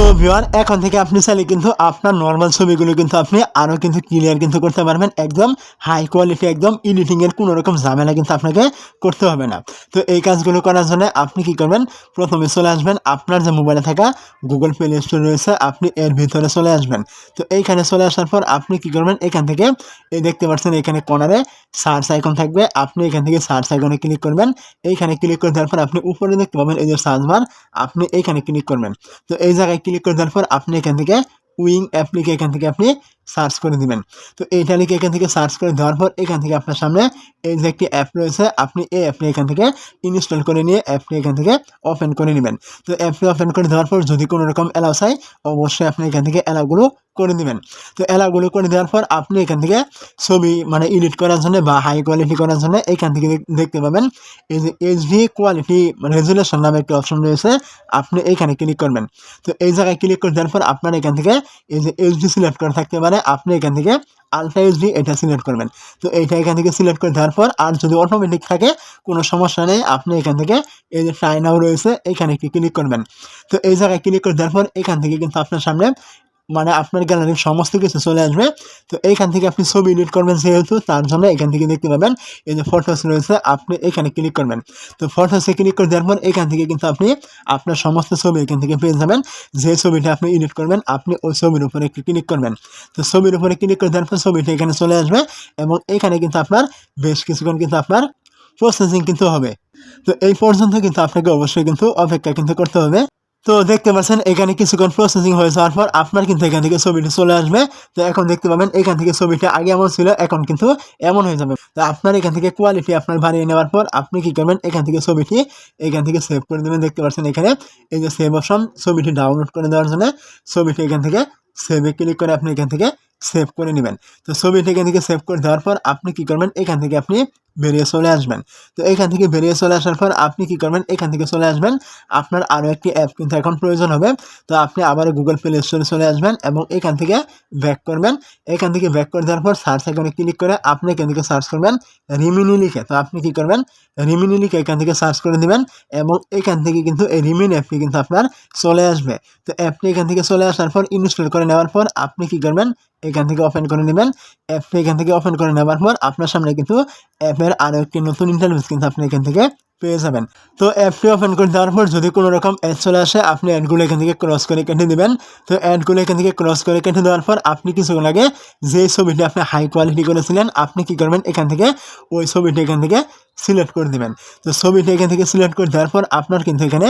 তো ভিওয়ার এখন থেকে আপনি চাইলে কিন্তু আপনার নর্মাল ছবিগুলো কিন্তু আপনি আরও কিন্তু ক্লিয়ার কিন্তু করতে পারবেন। একদম হাই কোয়ালিটি একদম এডিটিংয়ের কোনো ঝামেলা কিন্তু আপনাকে করতে হবে না। তো এই কাজগুলো করার জন্য আপনি কি করবেন? প্রথমে চলে আসবেন আপনার যে মোবাইলে থাকা গুগল প্লে স্টোর রয়েছে, আপনি এর ভিতরে চলে আসবেন। তো এইখানে চলে আসার পর আপনি কি করবেন? এখান থেকে এই দেখতে পাচ্ছেন এখানে কর্নারে সার্চ আইকন থাকবে। আপনি এখান থেকে সার্চ আইকনে ক্লিক করবেন। এইখানে ক্লিক করে দেওয়ার পর আপনি উপরে দেখতে পাবেন এই যে সার্চ বার আপনি এইখানে ক্লিক করবেন। তো এই জায়গায় ক্লিক করে দেওয়ার পর আপনি এখান থেকে উইং অ্যাপ্লিকে এখান থেকে আপনি সার্চ করে দিবেন। তো এইটা লিখে এখান থেকে সার্চ করে দেওয়ার পর এখান থেকে আপনার সামনে এই যে একটি অ্যাপ রয়েছে, আপনি এই অ্যাপটি এখান থেকে ইনস্টল করে নিয়ে অ্যাপটি এখান থেকে ওপেন করে নেবেন। তো অ্যাপটি ওপেন করে দেওয়ার পর যদি কোনো রকম অ্যালাউ চাই, অবশ্যই আপনি এখান থেকে অ্যালাউগুলো করে দিবেন। তো অ্যালাউগুলো করে দেওয়ার পর আপনি এখান থেকে ছবি মানে এডিট করার জন্য বা হাই কোয়ালিটি করার জন্য এখান থেকে দেখতে পাবেন। এই যে এইচ এইচডি কোয়ালিটি রেজুলেশন নামে একটি অপশন রয়েছে, আপনি এইখানে ক্লিক করবেন। তো এই জায়গায় ক্লিক করে দেওয়ার পর আপনার এখান থেকে এই যে এইচ এইচডি সিলেক্ট করে থাকতে পারে আপনি এখান থেকে আলট্রা এটা সিলেক্ট করবেন। তো এইটা এখান থেকে সিলেক্ট করে দেওয়ার পর আর যদি অটোমেটিক থাকে, কোনো সমস্যা নেই, আপনি এখান থেকে এই যে টাইনাও রয়েছে, এখানে একটি ক্লিক করবেন। তো এই জায়গায় ক্লিক করে দেওয়ার পর এখান থেকে কিন্তু আপনার সামনে মানে আপনার গ্যালারির সমস্ত কিছু চলে আসবে। তো এইখান থেকে আপনি ছবি এডিট করবেন যেহেতু, তার জন্য এখান থেকে দেখতে পাবেন, এই যে ফটোস রয়েছে, আপনি এখানে ক্লিক করবেন। তো ফটোসে ক্লিক করে দেওয়ার পর এখান থেকে কিন্তু আপনি আপনার সমস্ত ছবি এখান থেকে পেয়ে যাবেন। যে ছবিটা আপনি এডিট করবেন, আপনি ওই ছবির উপরে ক্লিক করবেন। তো ছবির উপরে ক্লিক করে দেওয়ার পর ছবিটা এখানে চলে আসবে এবং এখানে কিন্তু আপনার বেশ কিছুক্ষণ কিন্তু আপনার প্রসেসিং কিন্তু হবে। তো এই পর্যন্ত কিন্তু আপনাকে অবশ্যই কিন্তু অপেক্ষা কিন্তু করতে হবে। তো দেখতে পাচ্ছেন, এখানে কিছুক্ষণ প্রসেসিং হয়ে যাওয়ার পর আপনার কিন্তু এখান থেকে ছবিটি চলে আসবে। তো এখন দেখতে পাবেন, এখান থেকে ছবিটা আগে এমন ছিল, এখন কিন্তু এমন হয়ে যাবে। তো আপনার এখান থেকে কোয়ালিটি আপনার বাড়িয়ে নেওয়ার পর আপনি কী করবেন, এখান থেকে ছবিটি এখান থেকে সেভ করে দেবেন। দেখতে পাচ্ছেন এখানে, এই যে সেভ অপশন ছবিটি ডাউনলোড করে দেওয়ার জন্য, ছবিটি এখান থেকে সেভে ক্লিক করে আপনি এখান থেকে সেভ করে নেবেন। তো ছবিটি এখান থেকে সেভ করে দেওয়ার পর আপনি কি করবেন? এখান থেকে আপনি বেরিয়ে চলে আসবেন। তো এখান থেকে বেরিয়ে চলে আসার পর আপনি কি করবেন? এখান থেকে চলে আসবেন। আপনার আরও একটি অ্যাপ কিন্তু এখন প্রয়োজন হবে। তো আপনি আবার গুগল প্লে স্টোরে চলে আসবেন এবং এখান থেকে ব্যাক করবেন। এখান থেকে ব্যাক করে দেওয়ার পর সার্চ আইকনে ক্লিক করে আপনি এখান থেকে সার্চ করবেন রিমিনি লিখে। তো আপনি কি করবেন? রিমিনি লিখে এখান থেকে সার্চ করে দিবেন এবং এখান থেকে কিন্তু এই রিমিন অ্যাপটি কিন্তু আপনার চলে আসবে। তো অ্যাপটি এখান থেকে চলে আসার পর ইনস্টল করে নেওয়ার পর আপনি কি করবেন? এখান থেকে ওপেন করে নেবেন। অ্যাপটি এখান থেকে ওপেন করে নেওয়ার পর আপনার সামনে কিন্তু অ্যাপের আরও একটি নতুন ইন্টারভিউস কিন্তু আপনি এখান থেকে পেয়ে যাবেন। তো অ্যাপটি ওপেন করে দেওয়ার পর যদি কোনো রকম অ্যাড চলে আসে, আপনি অ্যাডগুলো এখান থেকে ক্রস করে কেটে দেবেন তো অ্যাডগুলো এখান থেকে ক্রস করে কেটে দেওয়ার পর আপনি কিছুক্ষণ আগে যে ছবিটি আপনি হাই কোয়ালিটি করেছিলেন, আপনি কি করবেন? এখান থেকে ওই ছবিটি এখান থেকে সিলেক্ট করে দেবেন। তো ছবিটা এখান থেকে সিলেক্ট করে দেওয়ার পর আপনার কিন্তু এখানে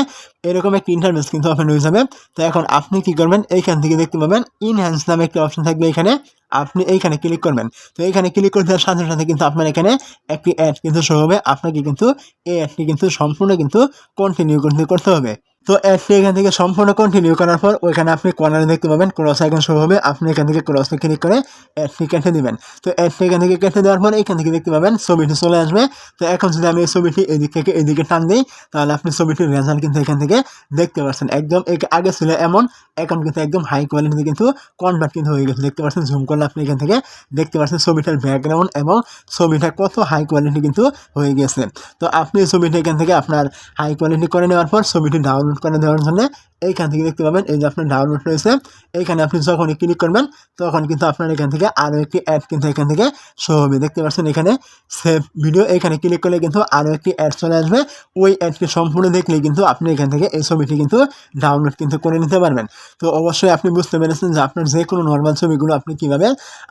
এরকম একটি ইন্টারভেস কিন্তু ওপেন হয়ে যাবে। তো এখন আপনি কী করবেন? এইখান থেকে দেখতে পাবেন ইনহ্যান্স নামে একটি অপশন থাকবে এখানে। আপনি এইখানে ক্লিক করবেন। তো এইখানে ক্লিক করে দেওয়ার সাথে সাথে কিন্তু আপনার এখানে একটি অ্যাড কিন্তু শো হবে। আপনাকে কিন্তু এই অ্যাডটি কিন্তু সম্পূর্ণ কিন্তু কন্টিনিউ করতে করতে হবে। তো অ্যাডটি এখান থেকে সম্পূর্ণ কন্টিনিউ করার পর ওইখানে আপনি কর্নারে দেখতে পাবেন ক্রস আইকন শুরু হবে, আপনি এখান থেকে ক্রসে ক্লিক করে অ্যাডটি কেটে দিবেন। তো অ্যাডটি এখান থেকে কেটে দেওয়ার পর এখান থেকে দেখতে পাবেন, ছবিটি চলে আসবে। তো এখন যদি আমি এই ছবিটি এদিক থেকে এদিকে টান দিই, তাহলে আপনি ছবিটির রেজাল্ট কিন্তু এখান থেকে দেখতে পাচ্ছেন একদম এ- আগে ছিল এমন, এখন কিন্তু একদম হাই কোয়ালিটি কিন্তু কনভার্ট কিন্তু হয়ে গেছে। দেখতে পাচ্ছেন জুম করলে আপনি এখান থেকে দেখতে পাচ্ছেন ছবিটার ব্যাকগ্রাউন্ড এবং ছবিটা কত হাই কোয়ালিটি কিন্তু হয়ে গেছে। তো আপনি ছবিটা এখান থেকে আপনার হাই কোয়ালিটি করে নেওয়ার পর ছবিটি ডাউনলোড করে দেওয়ার জন্য এইখান থেকে দেখতে পাবেন, এই যে আপনার ডাউনলোড রয়েছে এইখানে আপনি যখনই ক্লিক করবেন, তখন কিন্তু আপনার এখান থেকে আরও একটি অ্যাড কিন্তু এখান থেকে শো হবে। দেখতে পাচ্ছেন এখানে সেভ ভিডিও এখানে ক্লিক করলে কিন্তু আরও একটি অ্যাড চলে আসবে। ওই অ্যাডটি সম্পূর্ণ দেখলে কিন্তু আপনি এখান থেকে এই ছবিটি কিন্তু ডাউনলোড কিন্তু করে নিতে পারবেন। তো অবশ্যই আপনি বুঝতে পেরেছেন যে আপনার যে কোনো নর্মাল ছবিগুলো আপনি কীভাবে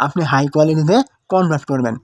আপনি হাই কোয়ালিটিতে কনভার্ট করবেন।